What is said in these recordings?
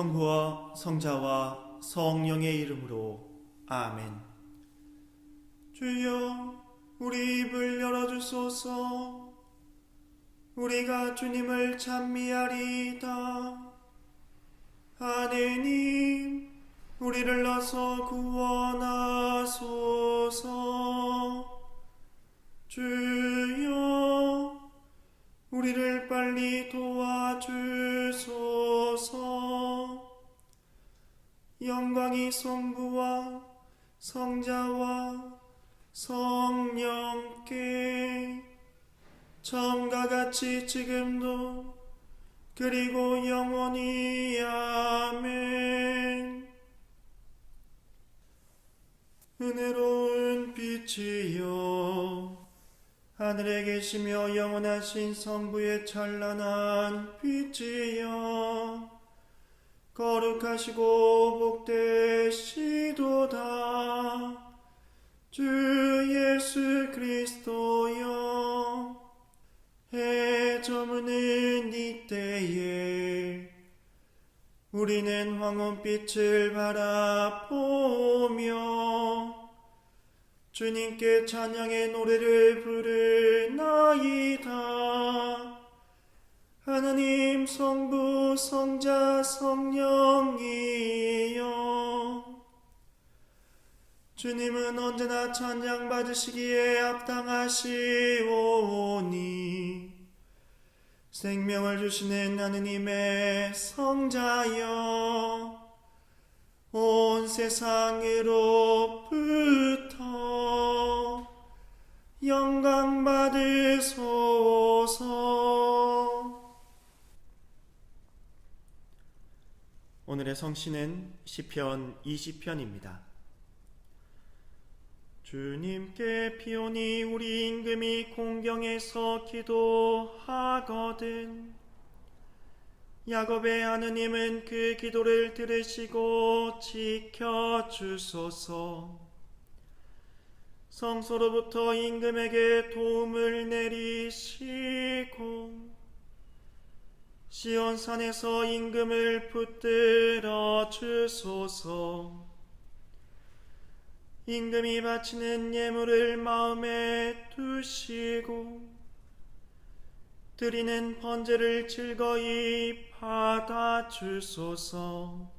성부와 성자와 성령의 이름으로 아멘. 주여, 우리 입을 열어주소서. 우리가 주님을 찬미하리이다. 하느님, 우리를 나서 구원하소서. 주여, 우리를 빨리 도와주소서. 영광이 성부와 성자와 성령께 처음과 같이 지금도 그리고 영원히 아멘. 은혜로운 빛이여 하늘에 계시며 영원하신 성부의 찬란한 빛이여 거룩하시고 복되시도다 주 예수 그리스도여 해 저무는 이때에 우리는 황혼빛을 바라보며 주님께 찬양의 노래를 부르나이다. 하나님 성부 성자 성령이여 주님은 언제나 찬양 받으시기에 합당하시오니 생명을 주시는 하느님의 성자여 온 세상으로부터 영광 받으소서. 오늘의 성신은 시편 20편입니다. 주님께 피오니 우리 임금이 공경에서 기도하거든. 야곱의 하느님은 그 기도를 들으시고 지켜주소서. 성소로부터 임금에게 도움을 내리시고 시온산에서 임금을 붙들어 주소서. 임금이 바치는 예물을 마음에 두시고 드리는 번제를 즐거이 받아 주소서.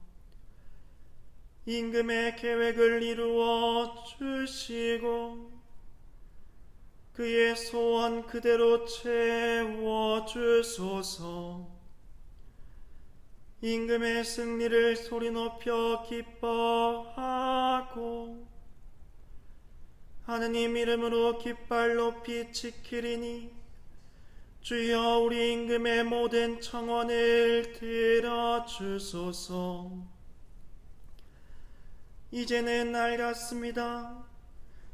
임금의 계획을 이루어 주시고 그의 소원 그대로 채워 주소서. 임금의 승리를 소리 높여 기뻐하고 하느님 이름으로 깃발 높이 지키리니 주여 우리 임금의 모든 청원을 들어주소서. 이제는 알겠습니다.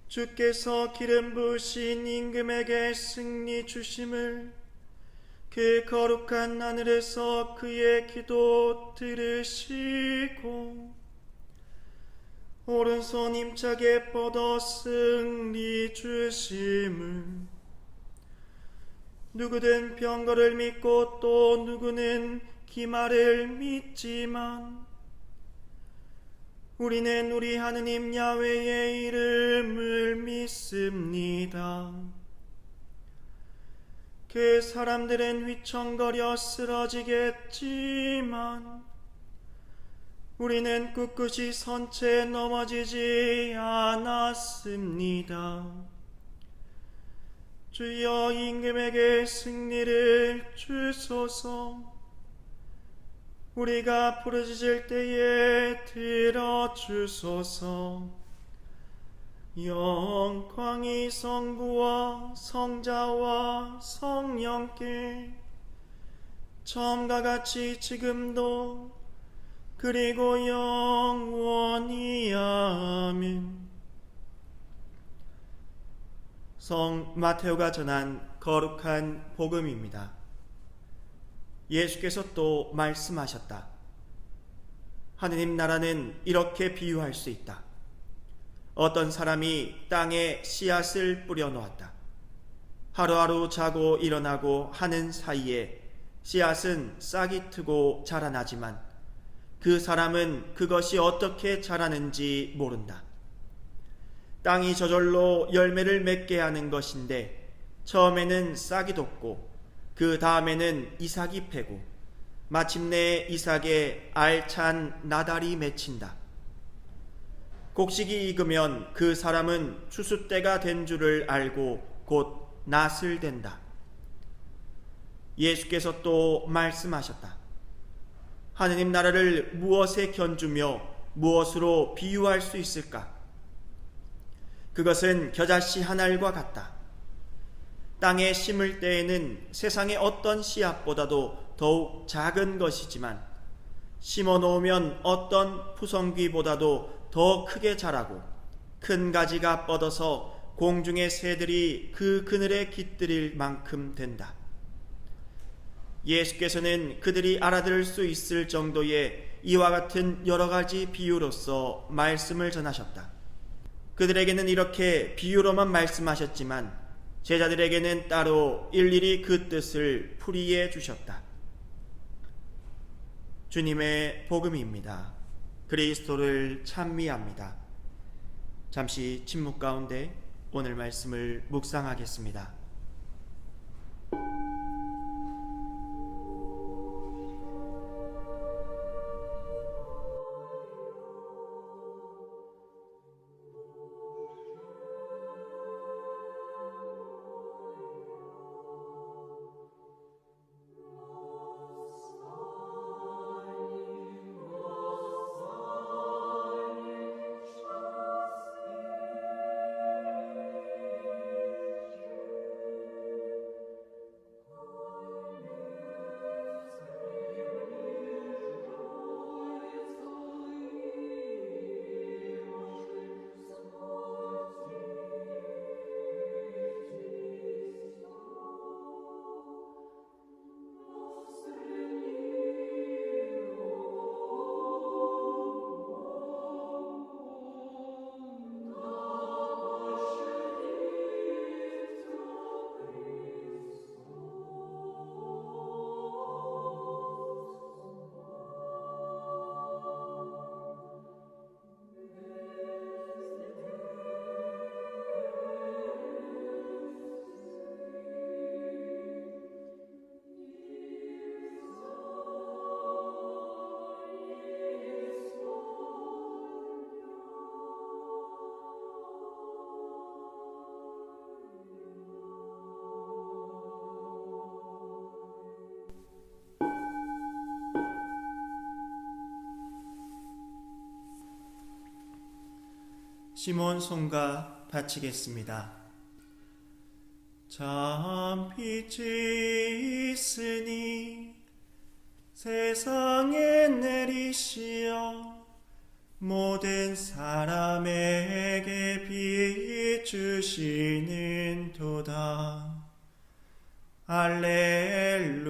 주께서 기름 부으신 임금에게 승리 주심을 그 거룩한 하늘에서 그의 기도 들으시고 오른손 힘차게 뻗어 승리 주심을 누구든 병거를 믿고 또 누구는 기말을 믿지만 우리는 우리 하느님 야훼의 이름을 믿습니다. 그 사람들은 휘청거려 쓰러지겠지만 우리는 꿋꿋이 선체 넘어지지 않았습니다. 주여 임금에게 승리를 주소서. 우리가 부르짖을 때에 들어주소서. 영광이 성부와 성자와 성령께 처음과 같이 지금도 그리고 영원히 아멘. 성 마테오가 전한 거룩한 복음입니다. 예수께서 또 말씀하셨다. 하느님 나라는 이렇게 비유할 수 있다. 어떤 사람이 땅에 씨앗을 뿌려 놓았다. 하루하루 자고 일어나고 하는 사이에 씨앗은 싹이 트고 자라나지만 그 사람은 그것이 어떻게 자라는지 모른다. 땅이 저절로 열매를 맺게 하는 것인데 처음에는 싹이 돋고 그 다음에는 이삭이 패고 마침내 이삭에 알찬 나달이 맺힌다. 곡식이 익으면 그 사람은 추수 때가 된 줄을 알고 곧 낫을 된다. 예수께서 또 말씀하셨다. 하느님 나라를 무엇에 견주며 무엇으로 비유할 수 있을까? 그것은 겨자씨 한 알과 같다. 땅에 심을 때에는 세상의 어떤 씨앗보다도 더욱 작은 것이지만 심어 놓으면 어떤 푸성귀보다도 더 크게 자라고 큰 가지가 뻗어서 공중의 새들이 그 그늘에 깃들일 만큼 된다. 예수께서는 그들이 알아들을 수 있을 정도의 이와 같은 여러 가지 비유로서 말씀을 전하셨다. 그들에게는 이렇게 비유로만 말씀하셨지만 제자들에게는 따로 일일이 그 뜻을 풀이해 주셨다. 주님의 복음입니다. 그리스도를 찬미합니다. 잠시 침묵 가운데 오늘 말씀을 묵상하겠습니다. 시몬 손가 바치겠습니다. 참 빛이 있으니 세상에 내리시어 모든 사람에게 비추시는 도다. 알렐루야.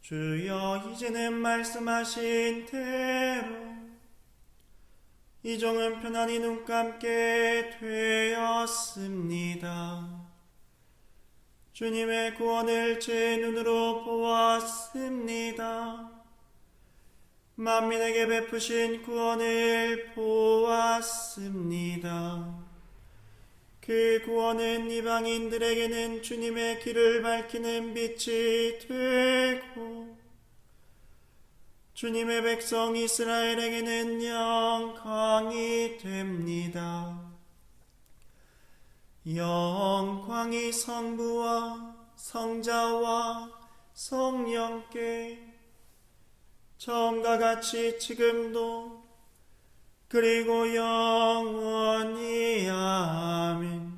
주여 이제는 말씀하신 대로 이종은 편안히 눈 감게 되었습니다. 주님의 구원을 제 눈으로 보았습니다. 만민에게 베푸신 구원을 보았습니다. 그 구원은 이방인들에게는 주님의 길을 밝히는 빛이 되고 주님의 백성 이스라엘에게는 영광이 됩니다. 영광이 성부와 성자와 성령께 처음과 같이 지금도 그리고 영원히 아멘.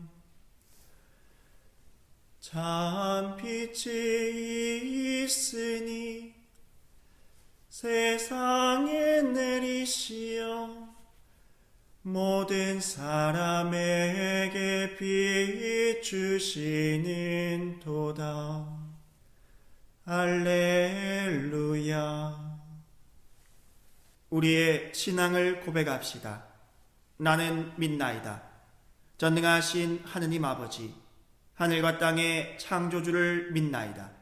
참 빛이 있으니 세상에 내리시어 모든 사람에게 비추시는 도다. 알렐루야. 우리의 신앙을 고백합시다. 나는 믿나이다. 전능하신 하느님 아버지, 하늘과 땅의 창조주를 믿나이다.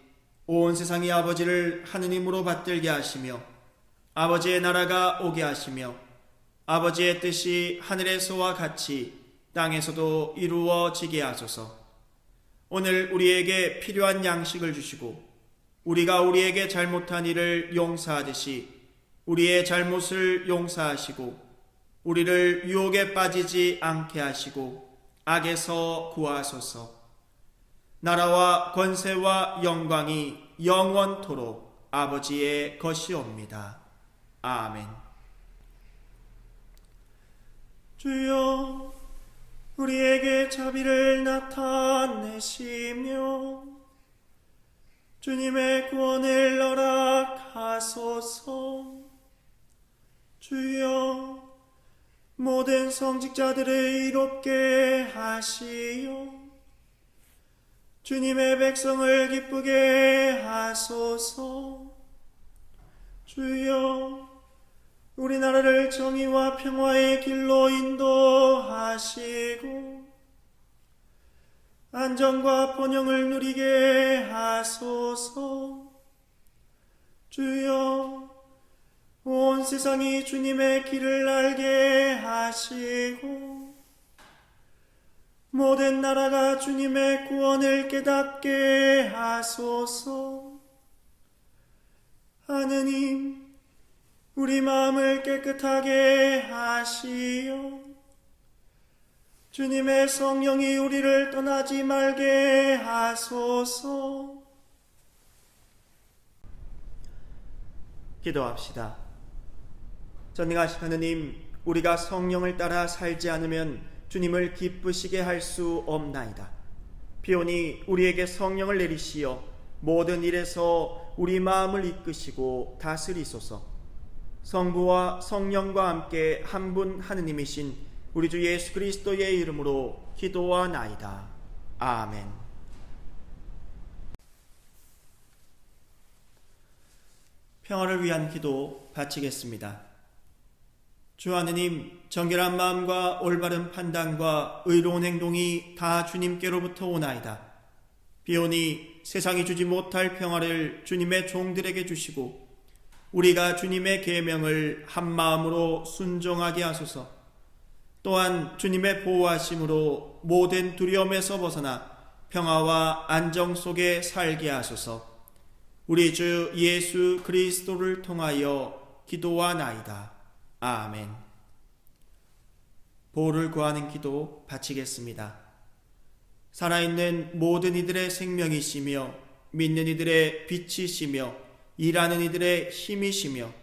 온 세상의 아버지를 하느님으로 받들게 하시며, 아버지의 나라가 오게 하시며, 아버지의 뜻이 하늘에서와 같이 땅에서도 이루어지게 하소서. 오늘 우리에게 필요한 양식을 주시고, 우리가 우리에게 잘못한 일을 용서하듯이 우리의 잘못을 용서하시고, 우리를 유혹에 빠지지 않게 하시고, 악에서 구하소서. 나라와 권세와 영광이 영원토록 아버지의 것이옵니다. 아멘. 주여, 우리에게 자비를 나타내시며, 주님의 구원을 허락하소서. 주여, 모든 성직자들을 이롭게 하시오. 주님의 백성을 기쁘게 하소서. 주여, 우리나라를 정의와 평화의 길로 인도하시고, 안정과 번영을 누리게 하소서. 주여, 온 세상이 주님의 길을 알게 하시고, 모든 나라가 주님의 구원을 깨닫게 하소서. 하느님, 우리 마음을 깨끗하게 하시어. 주님의 성령이 우리를 떠나지 말게 하소서. 기도합시다. 전능하신 하느님, 우리가 성령을 따라 살지 않으면 주님을 기쁘시게 할 수 없나이다. 비오니 우리에게 성령을 내리시어 모든 일에서 우리 마음을 이끄시고 다스리소서. 성부와 성령과 함께 한 분 하느님이신 우리 주 예수 그리스도의 이름으로 기도하나이다. 아멘. 평화를 위한 기도 바치겠습니다. 주 하느님, 정결한 마음과 올바른 판단과 의로운 행동이 다 주님께로부터 오나이다. 비오니 세상이 주지 못할 평화를 주님의 종들에게 주시고 우리가 주님의 계명을 한 마음으로 순종하게 하소서. 또한 주님의 보호하심으로 모든 두려움에서 벗어나 평화와 안정 속에 살게 하소서. 우리 주 예수 그리스도를 통하여 기도하나이다. 아멘. 보호를 구하는 기도 바치겠습니다. 살아있는 모든 이들의 생명이시며 믿는 이들의 빛이시며 일하는 이들의 힘이시며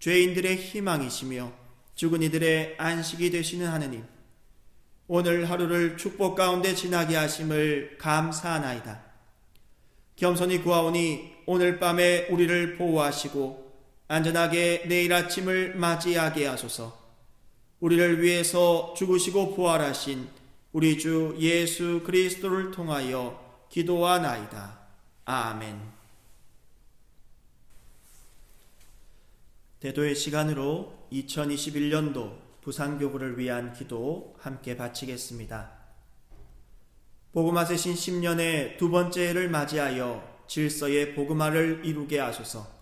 죄인들의 희망이시며 죽은 이들의 안식이 되시는 하느님. 오늘 하루를 축복 가운데 지나게 하심을 감사하나이다. 겸손히 구하오니 오늘 밤에 우리를 보호하시고 안전하게 내일 아침을 맞이하게 하소서. 우리를 위해서 죽으시고 부활하신 우리 주 예수 그리스도를 통하여 기도하나이다. 아멘. 대도의 시간으로 2021년도 부산교구를 위한 기도 함께 바치겠습니다. 복음화세신 10년의 두 번째 해를 맞이하여 질서의 복음화를 이루게 하소서.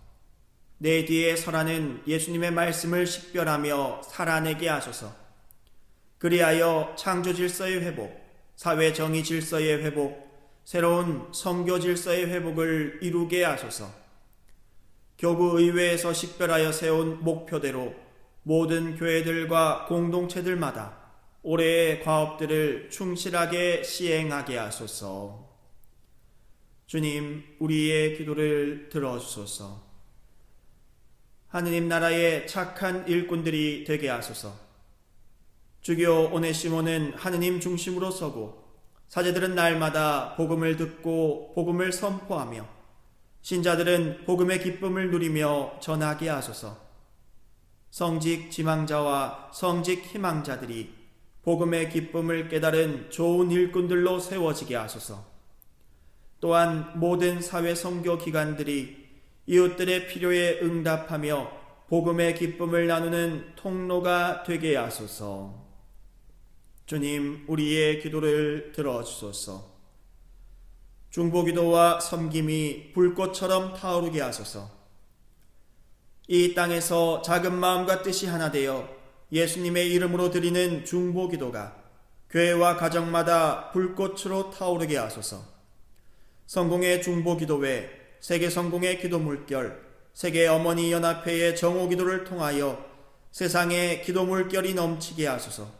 내 뒤에 설하는 예수님의 말씀을 식별하며 살아내게 하소서. 그리하여 창조 질서의 회복, 사회 정의 질서의 회복, 새로운 성교 질서의 회복을 이루게 하소서. 교구 의회에서 식별하여 세운 목표대로 모든 교회들과 공동체들마다 올해의 과업들을 충실하게 시행하게 하소서. 주님, 우리의 기도를 들어주소서. 하느님 나라의 착한 일꾼들이 되게 하소서. 주교 오네시모는 하느님 중심으로 서고 사제들은 날마다 복음을 듣고 복음을 선포하며 신자들은 복음의 기쁨을 누리며 전하게 하소서. 성직 지망자와 성직 희망자들이 복음의 기쁨을 깨달은 좋은 일꾼들로 세워지게 하소서. 또한 모든 사회 선교 기관들이 이웃들의 필요에 응답하며 복음의 기쁨을 나누는 통로가 되게 하소서. 주님, 우리의 기도를 들어주소서. 중보기도와 섬김이 불꽃처럼 타오르게 하소서. 이 땅에서 작은 마음과 뜻이 하나 되어 예수님의 이름으로 드리는 중보기도가 교회와 가정마다 불꽃으로 타오르게 하소서. 성공의 중보기도회, 세계 성공의 기도 물결, 세계 어머니 연합회의 정오 기도를 통하여 세상에 기도 물결이 넘치게 하소서.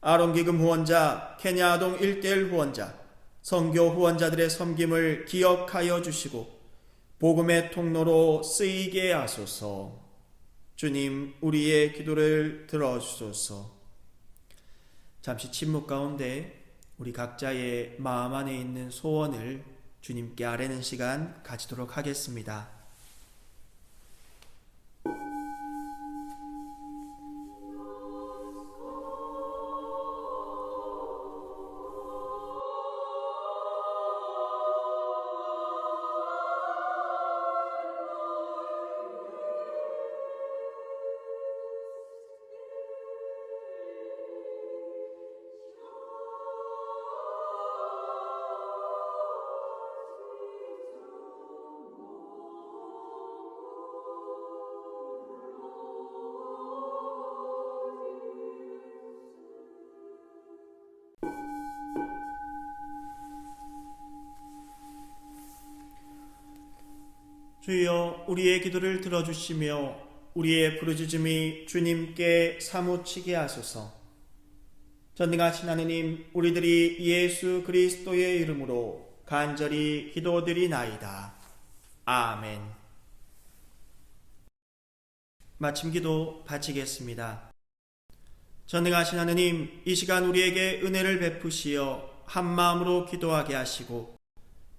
아론 기금 후원자, 케냐 아동 1대1 후원자, 성교 후원자들의 섬김을 기억하여 주시고 복음의 통로로 쓰이게 하소서. 주님, 우리의 기도를 들어주소서. 잠시 침묵 가운데 우리 각자의 마음 안에 있는 소원을 주님께 아뢰는 시간 가지도록 하겠습니다. 주여 우리의 기도를 들어주시며 우리의 부르짖음이 주님께 사무치게 하소서. 전능하신 하느님, 우리들이 예수 그리스도의 이름으로 간절히 기도드리나이다. 아멘. 마침 기도 바치겠습니다. 전능하신 하느님, 이 시간 우리에게 은혜를 베푸시어 한 마음으로 기도하게 하시고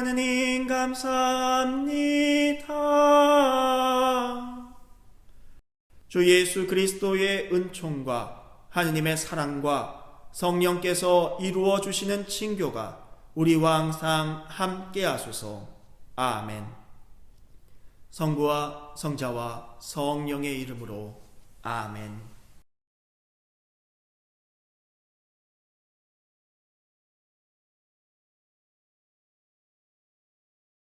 하느님 감사합니다. 주 예수 그리스도의 은총과 하느님의 사랑과 성령께서 이루어 주시는 친교가 우리와 항상 함께 하소서. 아멘. 성부와 성자와 성령의 이름으로 아멘.